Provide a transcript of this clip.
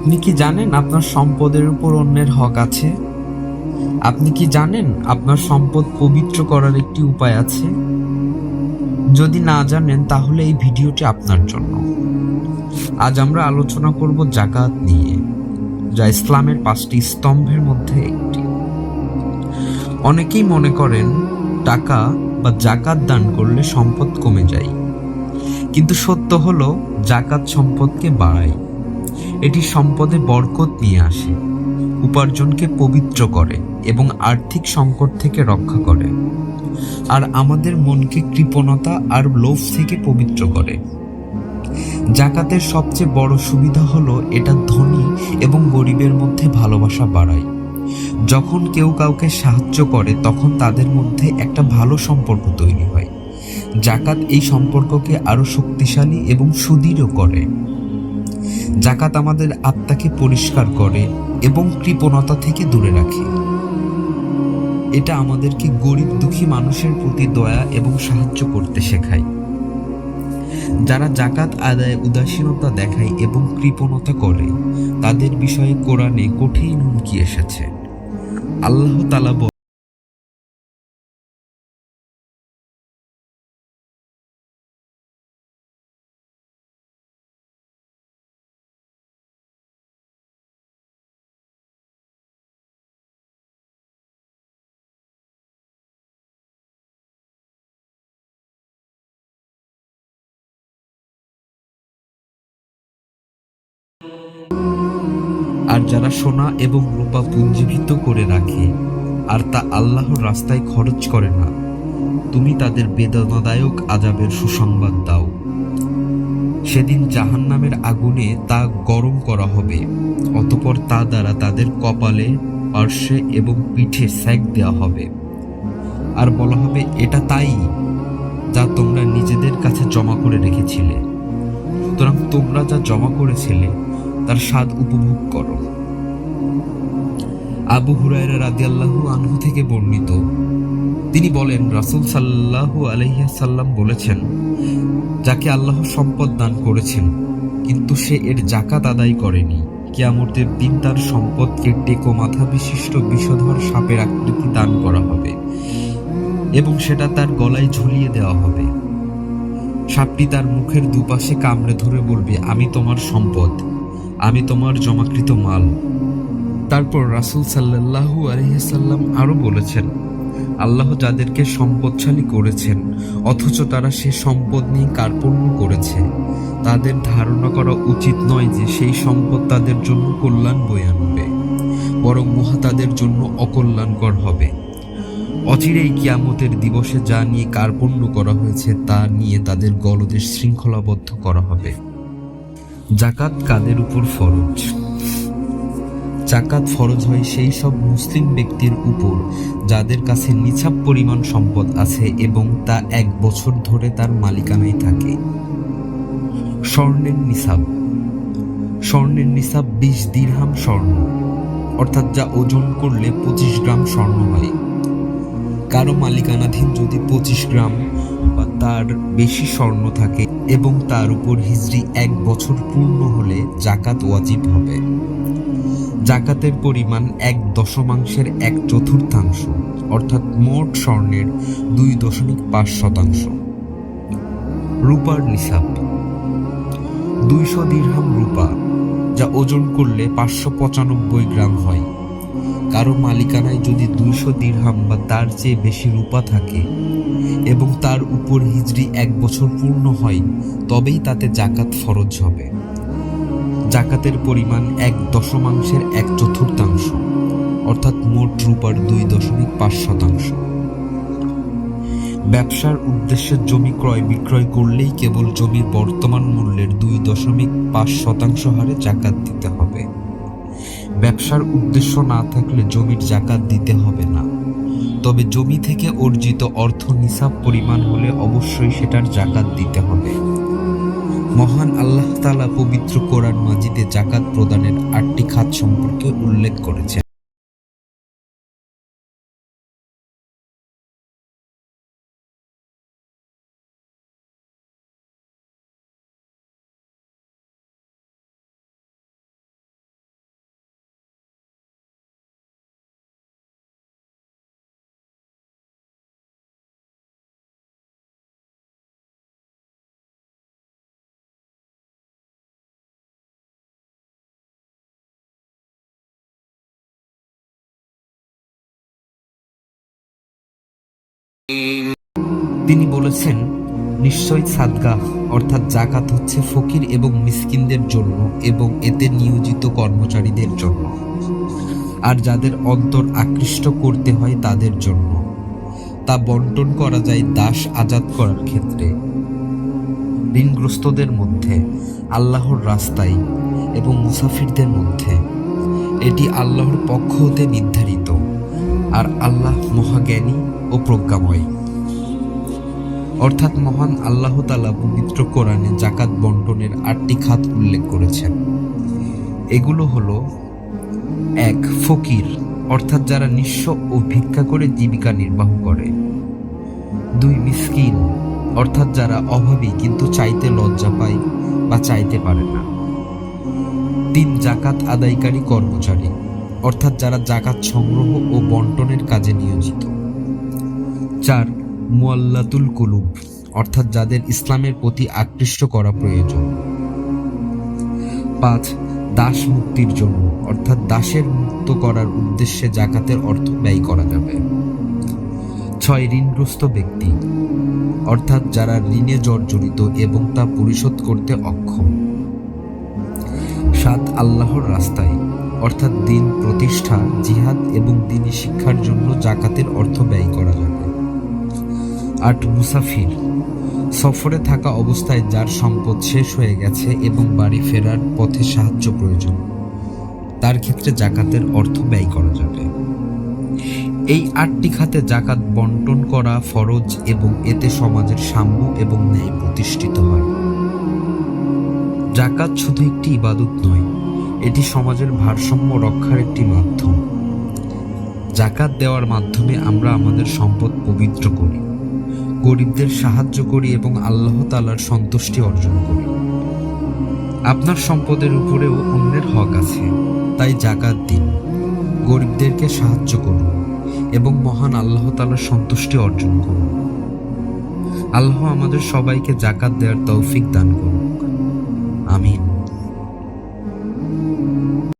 আপনি কি জানেন আপনার সম্পদের উপর অন্যের হক আছে? আপনি কি জানেন আপনার সম্পদ পবিত্র করার একটি উপায় আছে? যদি না জানেন, তাহলে এই ভিডিওটি আপনার জন্য। আজ আমরা আলোচনা করব জাকাত নিয়ে, যা ইসলামের পাঁচটি স্তম্ভের মধ্যে একটি। অনেকেই মনে করেন, টাকা বা জাকাত দান করলে সম্পদ কমে যায়। কিন্তু সত্য হলো, জাকাত সম্পদকে বাড়ায়। এটি সম্পদে বরকত নিয়ে আসে, উপার্জনকে পবিত্র করে এবং আর্থিক সংকট থেকে রক্ষা করে। আর আমাদের মনকে কৃপণতা আর লোভ থেকে পবিত্র করে। জাকাতের সবচেয়ে বড় সুবিধা হলো এটা ধনী এবং গরিবের মধ্যে ভালোবাসা বাড়ায়। যখন কেউ কাউকে সাহায্য করে, তখন তাদের মধ্যে একটা ভালো সম্পর্ক তৈরি হয়। জাকাত এই সম্পর্ককে আরও শক্তিশালী এবং সুদৃঢ় করে। জাকাত আমাদের আত্মাকে পরিষ্কার করে এবং কৃপণতা থেকে দূরে রাখে। এটা আমাদেরকে গরিব দুঃখী মানুষের প্রতি দয়া এবং সাহায্য করতে শেখায়। যারা জাকাত আদায়ে উদাসীনতা দেখায় এবং কৃপণতা করে, তাদের বিষয়ে কোরআনে কঠিন হুমকি এসেছে। আল্লাহ তালা আর যারা সোনা এবং রূপা পুঞ্জীভূত করে রাখে, আর তা আল্লাহর রাস্তায় খরচ করে না। তুমি তাদের বেদনাদায়ক আজাবের সুসংবাদ দাও। সেদিন জাহান্নামের আগুনে তা গরম করা হবে, অতপর তা দ্বারা তাদের কপালে পার্শ্বে এবং পিঠে স্যাক দেওয়া হবে। আর বলা হবে, এটা তাই যা তোমরা নিজেদের কাছে জমা করে রেখেছিলে। সুতরাং তোমরা যা জমা করেছিলে তার স্বাদ উপভোগ করো। আবু হুরায়রা রাদিয়াল্লাহু আনহু থেকে বর্ণিত। তিনি বলেন, রাসূল সাল্লাল্লাহু আলাইহি সাল্লাম বলেছেন, যাকে আল্লাহ সম্পদ দান করেছেন, কিন্তু সে এর জাকাত আদায় করেনি। কিয়ামতের দিন তার সম্পদকে টেকো মাথা বিশিষ্ট বিষধর সাপের আকৃতি দান করা হবে এবং সেটা তার গলায় ঝুলিয়ে দেওয়া হবে। সাপটি তার মুখের দুপাশে কামড়ে ধরে বলবে, আমি তোমার সম্পদ। আমি তোমার জমাকৃত মাল। তারপর রাসূল সাল্লাল্লাহু আলহিসাল্লাম আরও বলেছেন, আল্লাহ যাদেরকে সম্পদশালী করেছেন, অথচ তারা সে সম্পদ নিয়ে কার্পণ্য করেছে, তাদের ধারণা করা উচিত নয় যে সেই সম্পদ তাদের জন্য কল্যাণ বয়ে আনবে, বরং মহা তাদের জন্য অকল্যাণকর হবে। অচিরেই কিয়ামতের দিবসে যা নিয়ে কার্পণ্য করা হয়েছে তা নিয়ে তাদের গলদের শৃঙ্খলাবদ্ধ করা হবে। জাকাত কাদের উপর ফরজ? জাকাত ফরজ হয় সেই সব মুসলিম ব্যক্তির উপর যাদের কাছে নিছাব পরিমাণ সম্পদ আছে এবং তা এক বছর ধরে তার মালিকানায় থাকে। স্বর্ণের নিসাব স্বর্ণের নিসাব বিশ দিরহাম স্বর্ণ, অর্থাৎ যা ওজন করলে পঁচিশ গ্রাম স্বর্ণ হয়। কারও মালিকানাধীন যদি পঁচিশ গ্রাম বা তার বেশি স্বর্ণ থাকে এবং তার উপর হিজড়ি এক বছর পূর্ণ হলে জাকাত ওয়াজিব হবে। জাকাতের পরিমাণ এক দশমাংশের এক চতুর্থাংশ, অর্থাৎ মোট স্বর্ণের দুই দশমিক পাঁচ শতাংশ। রূপার নিসাব। দুইশো দিরহাম রূপা, যা ওজন করলে পাঁচশো পঁচানব্বই গ্রাম হয়। কারও মালিকানায় যদি দুইশো দিরহাম বা তার চেয়ে বেশি রূপা থাকে এবং তার উপর হিজড়ি এক বছর পূর্ণ হয়, তবেই তাতে জাকাত ফরজ হবে। জাকাতের পরিমাণ এক দশমাংশের এক চতুর্থাংশ, অর্থাৎ মোট রূপার দুই দশমিক পাঁচ শতাংশ। ব্যবসার উদ্দেশ্যে জমি ক্রয় বিক্রয় করলেই কেবল জমির বর্তমান মূল্যের দুই দশমিক পাঁচ শতাংশ হারে জাকাত দিতে হবে। ব্যবসার উদ্দেশ্য না থাকলে জমির জাকাত দিতে হবে না। তবে জমি থেকে অর্জিত অর্থ নিসাব পরিমাণ হলে অবশ্যই সেটার জাকাত দিতে হবে। মহান আল্লাহ তালা পবিত্র কোরআন মাজিদে জাকাত প্রদানের আটটি খাত সম্পর্কে উল্লেখ করেছেন। তিনি বলেছেন, নিশ্চয় সাদগা অর্থাৎ জাকাত হচ্ছে ফকির এবং মিসকিনদের জন্য এবং এতে নিয়োজিত কর্মচারীদের জন্য। আর যাদের অন্তর আকৃষ্ট করতে হয় তাদের জন্য। তা বন্টন করা যায় দাস আজাদ করার ক্ষেত্রে। ঋণগ্রস্তদের মধ্যে, আল্লাহর রাস্তায় এবং মুসাফিরদের মধ্যে, এটি আল্লাহর পক্ষ হতে নির্ধারিত। আর আল্লাহ মহাজ্ঞানী ও প্রজ্ঞাময়। অর্থাৎ মহান আল্লাহ তালা পবিত্র কোরআনে জাকাত বন্টনের আটটি খাত উল্লেখ করেছেন। এগুলো হলো, এক, ফকির, অর্থাৎ যারা নিঃস্ব ও ভিক্ষা করে জীবিকা নির্বাহ করে। দুই, মিসকিন, অর্থাৎ যারা অভাবী কিন্তু চাইতে লজ্জা পায় বা চাইতে পারে না। তিন জাকাত আদায়কারী কর্মচারী। অর্থাৎ যারা জাকাত সংগ্রহ ও বন্টনের কাজে নিয়োজিত। চার, মুয়াল্লাতুল কুলুব, অর্থাৎ যাদের ইসলামের প্রতি আকৃষ্ট করা প্রয়োজন। পাঁচ, দাস মুক্তির জন্য, অর্থাৎ দাসের মুক্ত করার উদ্দেশ্যে জাকাতের অর্থ ব্যয় করা যাবে। ছয়, ঋণগ্রস্ত ব্যক্তি, অর্থাৎ যারা ঋণে জর্জরিত এবং তা পরিশোধ করতে অক্ষম। সাত, আল্লাহর রাস্তায় অর্থাৎ দিন, প্রতিষ্ঠা, জিহাদ এবং দিনী শিক্ষার জন্য জাকাতের অর্থ ব্যয় করা যাবে। আট, মুসাফির। সফরে থাকা অবস্থায় যার সম্পদ শেষ হয়ে গেছে এবং বাড়ি ফেরার পথে সাহায্য প্রয়োজন, তার ক্ষেত্রে জাকাতের অর্থ ব্যয় করা যাবে। এই আটটি খাতে জাকাত বন্টন করা ফরজ এবং এতে সমাজের সাম্য এবং ন্যায় প্রতিষ্ঠিত হয়। জাকাত শুধু একটি ইবাদত নয় এটি সমাজের ভারসাম্য রক্ষার একটি মাধ্যম। জাকাত দেওয়ার মাধ্যমে আমরা আমাদের সম্পদ পবিত্র করি, গরিবদের সাহায্য করি এবং আল্লাহ তালার সন্তুষ্টি অর্জন করি। আপনার সম্পদের উপরেও অন্যের হক আছে, তাই জাকাত দিন। গরিবদেরকে সাহায্য করুন এবং মহান আল্লাহ তালার সন্তুষ্টি অর্জন করুন। আল্লাহ আমাদের সবাইকে জাকাত দেওয়ার তৌফিক দান করুক। আমিন।